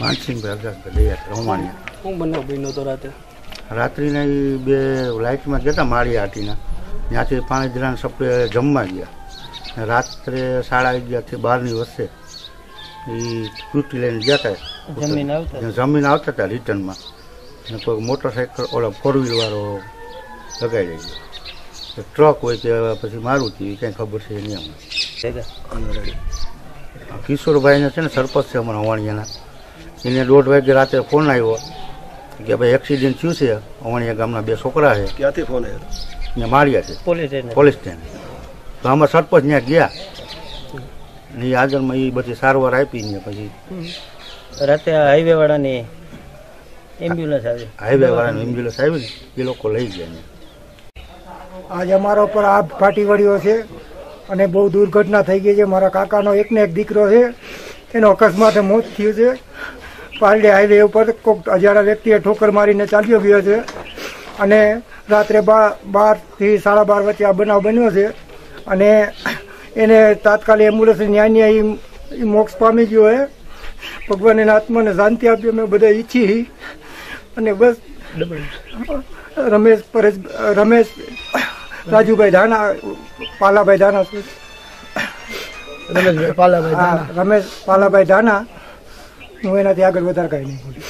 માનસિંહભાઈ અગરભાઈ દયા રમાણિયા તો રાતે? રાત્રિના એ બે લાઇટમાં જતા માળિયા હાટીના. ત્યાંથી પાણી ધરાને સપે જમવા ગયા. રાત્રે સાડા અગિયારથી બારની વચ્ચે એ તૂટી લઈને ગયા હતા જમીન આવતા જમીન આવતા હતા રિટર્નમાં. કોઈ મોટરસાઇકલ ઓલા ફોર વ્હીલવાળો લગાડી ગયો તો ટ્રક હોય કે પછી મારુતિ કંઈ ખબર છે નહીં અમને. કિશોરભાઈને છે ને સરપંચ છે અમારા અવાણિયાના એને દોઢ વાગે રાતે ફોન આવ્યો કે ભાઈ એક્સિડન્ટ થયું છે. અવણિયા ગામના બે છોકરા છે. ક્યાંથી ફોન આવ્યો? ને માર્યા છે. પોલીસ સ્ટેન્ડ તો આમાં સરપંચ ત્યાં ગયા. ને એ આગળમાં એ બધી સારવાર આપી ને પછી રાતે હાઈવે વાળાની એમ્બ્યુલન્સ આવી. હાઈવે વાળાની એમ્બ્યુલન્સ આવી ને એ લોકો લઈ ગયા ને. આજે અમારા ઉપર આ ફાટી વળ્યો છે અને બહુ દુર્ઘટના થઈ ગઈ છે. મારા કાકાનો એકને એક દીકરો છે. એનો અકસ્માતે મોત થયું છે. પારડી હાઈવે ઉપર કોઈક અજાણા વ્યક્તિએ ઠોકર મારીને ચાલ્યો ગયો છે. અને રાત્રે બાર બારથી સાડા બાર વચ્ચે આ બનાવ બન્યો છે. અને એને તાત્કાલિક એમ્બ્યુલન્સ ન્યાય ન્યાય મોક્ષ પામી ગયો છે ભગવાન એના આત્માને શાંતિ આપી અમે બધા ઈચ્છી અને બસ રમેશ પરેશ રમેશ રાજુભાઈ ધાના પાલાભાઈ ધાના. હા, રમેશ પાલાભાઈ ધાના. હું એનાથી આગળ વધારે કાંઈ નહીં બોલું.